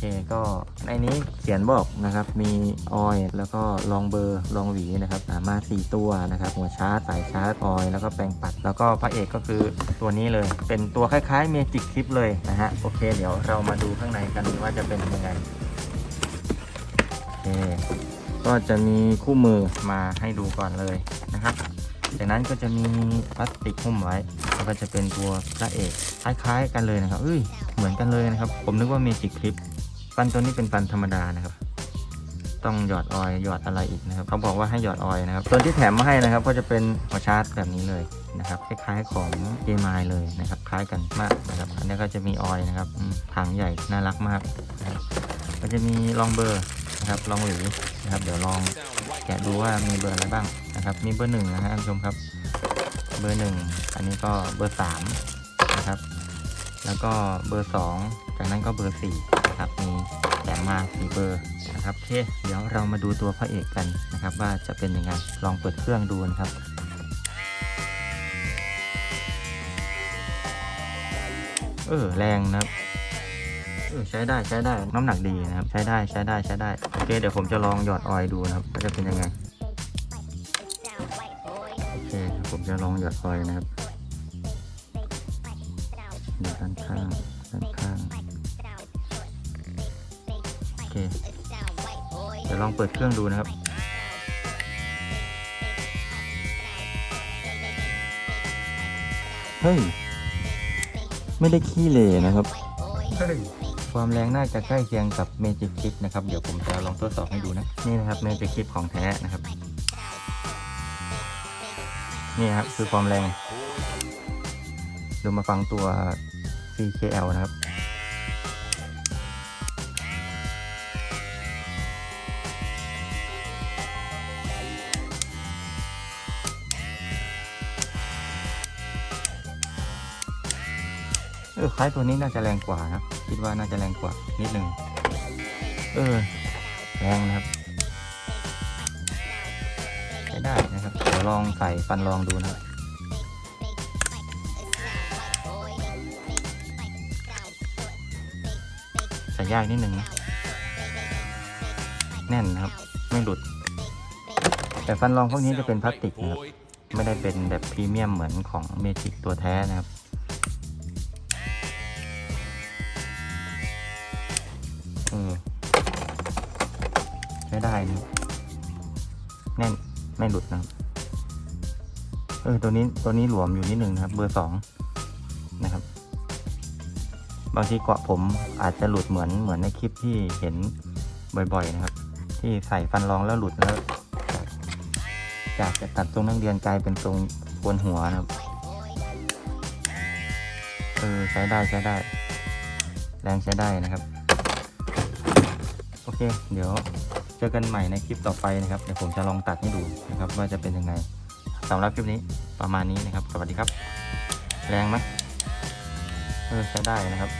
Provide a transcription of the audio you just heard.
เคก็ในนี้เขียนบอกนะครับมีออยล์แล้วก็รองเบอร์รองหวีนะครับอ่ามา4ตัวนะครับหัวชาร์จสายชาร์จออยล์แล้วก็แปรงปัด แล้วก็พระเอกก็คือตัวนี้เลย เป็นตัวคล้ายๆเมจิกคลิปเลยนะฮะโอเค เดี๋ยวเรามาดูข้างในกันว่าจะเป็นยังไงโอเคก็จะมีคู่มือมาให้ดูก่อนเลยนะครับจากนั้นก็จะมีพลาสติกหุ้มไว้แล้วก็จะเป็นตัวพระเอกคล้ายๆกันเลยนะครับเอ้ยเหมือนกันเลยนะครับ ผมนึกว่าเมจิกคลิป ฟันตัวนี้เป็นฟันธรรมดานะครับ ต้องหยอดออยหยอดอะไรอีกนะครับเขาบอกว่าให้หยอดออยนะครับตัวที่แถมมาให้นะครับ ก็จะเป็นหัวชาร์จแบบนี้เลยนะครับคล้ายๆของเจมายเลยนะครับ คล้ายกันมากนะครับอันนี้ก็จะมีออยนะครับถังใหญ่น่ารักมากนะครับก็จะมีรองเบอร์นะครับรองหวีนะครับเดี๋ยวลองแกะดูว่ามีเบอร์อะไรบ้างนะครับ มีเบอร์หนึ่งนะฮะท่านผู้ชมครับ เบอร์หนึ่งอันนี้ก็เบอร์สามนะครับ แล้วก็เบอร์2จากนั้นก็เบอร์4 นะครับมีแถมมา4เบอร์นะครับโอเค เดี๋ยวเรามาดูตัวพระเอกกันนะครับ ว่าจะเป็นยังไงลองเปิดเครื่องดูนะครับเออแรงนะครับเออใช้ได้ใช้ได้น้ำหนักดีนะครับ ใช้ได้ใช้ได้ใช้ได้โอเคเดี๋ยวผมจะลองหยอดออยดูนะครับว่าจะเป็นยังไงโอเคผมจะลองหยอดออยนะครับด้านข้างด้านข้าง เค เดี๋ยวลองเปิดเครื่องดูนะครับ เฮ้ย ไม่ได้ขี้เหร่นะครับความแรงน่าจะใกล้เคียงกับเมจิก i ิปนะครับ เดี๋ยวผมจะลองทดสอบให้ดูนะ นี่นะครับเมจิก i ิปของแท้นะครับ นี่ครับคือความแรงดูมาฟังตัว CKL นะครับ ออคล้ายตัวนี้น่าจะแรงกว่านะคิดว่าน่าจะแรงกว่านิดนึงเออแรงนะครับใช้ได้นะครับเดี๋ยวลองใส่ฟันรองดูนะครับใส่ยากนิดนึงนะแน่นนะครับ ไม่หลุด แต่ฟันรองพวกนี้จะเป็นพลาสติกนะครับ ไม่ได้เป็นแบบพรีเมียมเหมือนของเมจิกตัวแท้นะครับ เออใช้ได้นะแน่นไม่หลุดนะครับเออตัวนี้ตัวนี้หลวมอยู่นิดนึงนะครับ เบอร์สองนะครับ บางทีเกาะผมอาจจะหลุดเหมือนเหมือนในคลิปที่เห็นบ่อยๆนะครับ ที่ใส่ฟันรองแล้วหลุดแล้ว จากจะตัดทรงนักเรียนกลายเป็นทรงโกนหัวนะครับเออใช้ได้ใช้ได้ แรงใช้ได้นะครับ อเค เดี๋ยวเจอกันใหม่ในคลิปต่อไปนะครับ เดี๋ยวผมจะลองตัดให้ดูนะครับ ว่าจะเป็นยังไงสำหรับคลิปนี้ประมาณนี้นะครับ สวัสดีครับ แรงไหมเออใช้ได้นะครับ